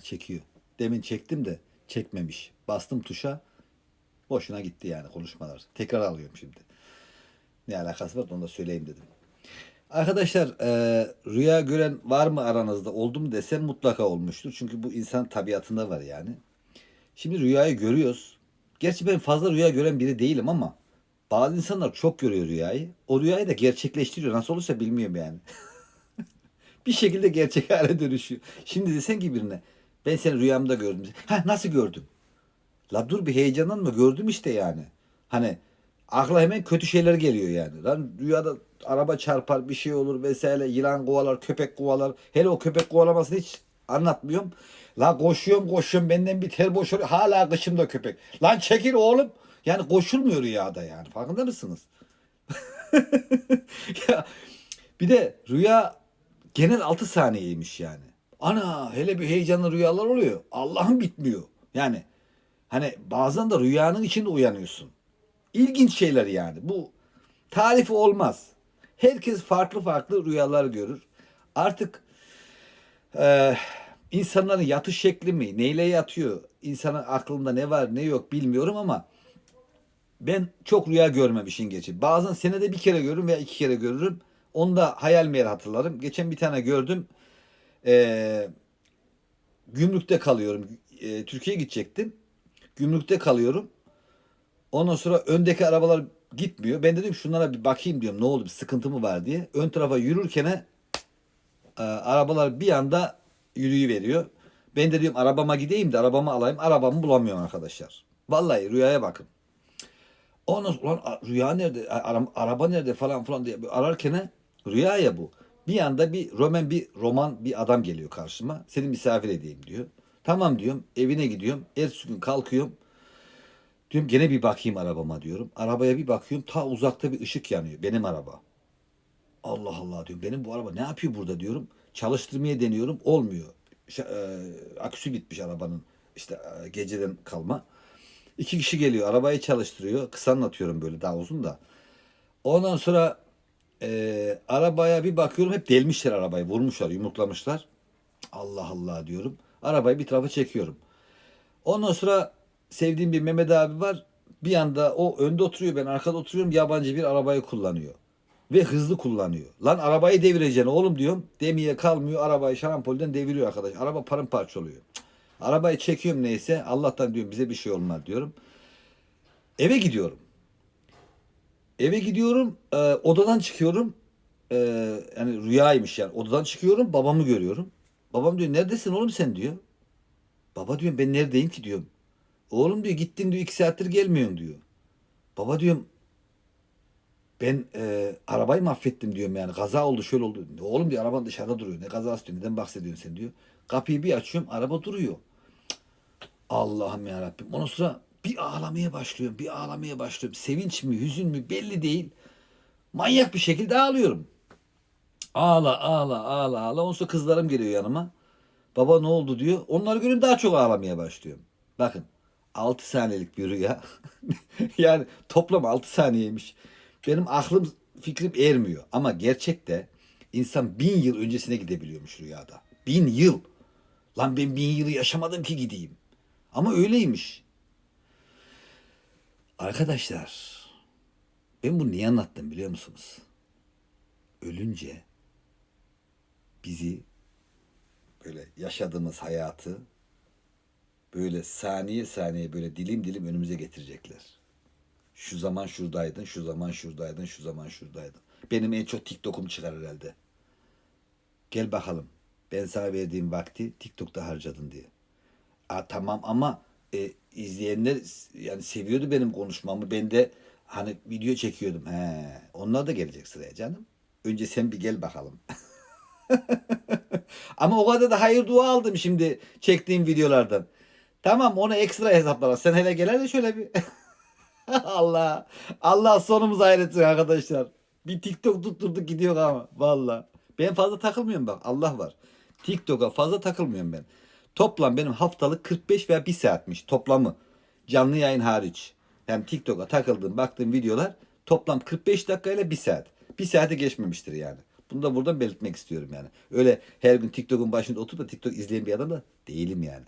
Çekiyor. Demin çektim de çekmemiş. Bastım tuşa. Boşuna gitti yani konuşmalar. Tekrar alıyorum şimdi. Ne alakası var onu da söyleyeyim dedim. Arkadaşlar e, rüya gören var mı aranızda? Oldu mu desem mutlaka olmuştur. Çünkü bu insan tabiatında var yani. Şimdi rüyayı görüyoruz. Gerçi ben fazla rüya gören biri değilim ama bazı insanlar çok görüyor rüyayı. O rüyayı da gerçekleştiriyor. Nasıl olursa bilmiyorum yani. bir şekilde gerçek hale dönüşüyor. Şimdi desen ki birine ben seni rüyamda gördüm. Ha nasıl gördüm? La dur bir heyecanlanma gördüm işte yani. Hani akla hemen kötü şeyler geliyor yani. Lan rüyada araba çarpar bir şey olur vesaire yılan kovalar köpek kovalar. Hele o köpek kovalamasını hiç anlatmıyorum. La koşuyorum koşuyorum benden bir ter boşalıyor. Hala kışımda köpek. Lan çekil oğlum. Yani koşulmuyor rüyada yani. Farkında mısınız? ya bir de rüya genel 6 saniyeymiş yani. Ana hele bir heyecanlı rüyalar oluyor. Allah'ım bitmiyor. Yani hani bazen de rüyanın içinde uyanıyorsun. İlginç şeyler yani. Bu tarifi olmaz. Herkes farklı farklı rüyalar görür. Artık eee insanların yatış şekli mi, neyle yatıyor, insanın aklında ne var ne yok bilmiyorum ama ben çok rüya görmemişim geçi. Bazen senede bir kere görürüm veya iki kere görürüm. Onu da hayal meyil hatırlarım. Geçen bir tane gördüm. Ee, gümrükte kalıyorum. Ee, Türkiye'ye gidecektim. Gümrükte kalıyorum. Ondan sonra öndeki arabalar gitmiyor. Ben dedim şunlara bir bakayım diyorum. Ne oldu bir sıkıntı mı var diye. Ön tarafa yürürken e, arabalar bir anda yürüyüveriyor. Ben de diyorum arabama gideyim de arabamı alayım. Arabamı bulamıyorum arkadaşlar. Vallahi rüyaya bakın. Ondan sonra "Ulan rüya nerede, ara- araba nerede falan falan diye ararken rüya ya bu. Bir anda bir roman bir roman bir adam geliyor karşıma. Seni misafir edeyim diyor. Tamam diyorum. Evine gidiyorum. Ertesi gün kalkıyorum. Diyorum gene bir bakayım arabama diyorum. Arabaya bir bakıyorum. Ta uzakta bir ışık yanıyor. Benim araba. Allah Allah diyorum. Benim bu araba ne yapıyor burada diyorum. Çalıştırmaya deniyorum. Olmuyor. Ş- e, aküsü bitmiş arabanın. İşte e, geceden kalma. İki kişi geliyor. Arabayı çalıştırıyor. Kısa anlatıyorum böyle daha uzun da. Ondan sonra e, arabaya bir bakıyorum. Hep delmişler arabayı. Vurmuşlar, yumruklamışlar. Allah Allah diyorum. Arabayı bir tarafa çekiyorum. Ondan sonra sevdiğim bir Mehmet abi var. Bir anda o önde oturuyor ben arkada oturuyorum. Yabancı bir arabayı kullanıyor. Ve hızlı kullanıyor. Lan arabayı devireceksin oğlum diyorum. Demeye kalmıyor. Arabayı şarampolden deviriyor arkadaş. Araba paramparça oluyor. Arabayı çekiyorum neyse. Allah'tan diyorum bize bir şey olmaz diyorum. Eve gidiyorum. Eve gidiyorum. e, odadan çıkıyorum. E, yani rüyaymış yani. Odadan çıkıyorum. Babamı görüyorum. Babam diyor neredesin oğlum sen diyor. Baba diyorum ben neredeyim ki diyorum. Oğlum diyor gittin diyor iki saattir gelmiyorsun diyor. Baba diyorum ben e, arabayı mahvettim diyorum yani kaza oldu şöyle oldu. Oğlum diyor araban dışarıda duruyor. Ne kazası diyor neden bahsediyorsun sen diyor. Kapıyı bir açıyorum araba duruyor. Allah'ım ya Rabbim. Ondan sonra bir ağlamaya başlıyorum. Bir ağlamaya başlıyorum. Sevinç mi hüzün mü belli değil. Manyak bir şekilde ağlıyorum. Ağla ağla ağla ağla. Sonra kızlarım geliyor yanıma. Baba ne oldu diyor. Onları görüyorum daha çok ağlamaya başlıyorum. Bakın 6 saniyelik bir rüya. yani toplam 6 saniyeymiş. Benim aklım fikrim ermiyor. Ama gerçekte insan bin yıl öncesine gidebiliyormuş rüyada. Bin yıl. Lan ben bin yılı yaşamadım ki gideyim. Ama öyleymiş. Arkadaşlar ben bunu niye anlattım biliyor musunuz? Ölünce bizi böyle yaşadığımız hayatı böyle saniye saniye böyle dilim dilim önümüze getirecekler. Şu zaman şuradaydın, şu zaman şuradaydın, şu zaman şuradaydın. Benim en çok TikTok'um çıkar herhalde. Gel bakalım. Ben sana verdiğim vakti TikTok'ta harcadın diye. Aa, tamam ama e, izleyenler yani seviyordu benim konuşmamı. Ben de hani video çekiyordum. He, onlar da gelecek sıraya canım. Önce sen bir gel bakalım. Ama o kadar da hayır dua aldım şimdi çektiğim videolardan. Tamam onu ekstra hesaplara. Sen hele gel hele şöyle bir. Allah. Allah sonumuz hayretsin arkadaşlar. Bir TikTok tutturduk gidiyor ama. Valla. Ben fazla takılmıyorum bak. Allah var. TikTok'a fazla takılmıyorum ben. Toplam benim haftalık 45 veya 1 saatmiş toplamı. Canlı yayın hariç. Yani TikTok'a takıldığım baktığım videolar toplam 45 dakika ile 1 saat. 1 saate geçmemiştir yani. Bunu da buradan belirtmek istiyorum yani. Öyle her gün TikTok'un başında oturup da TikTok izleyen bir adam da değilim yani.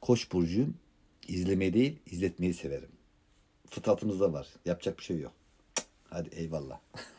Koç burcuyum. İzlemeyi değil, izletmeyi severim. Fıtratımızda var. Yapacak bir şey yok. Hadi eyvallah.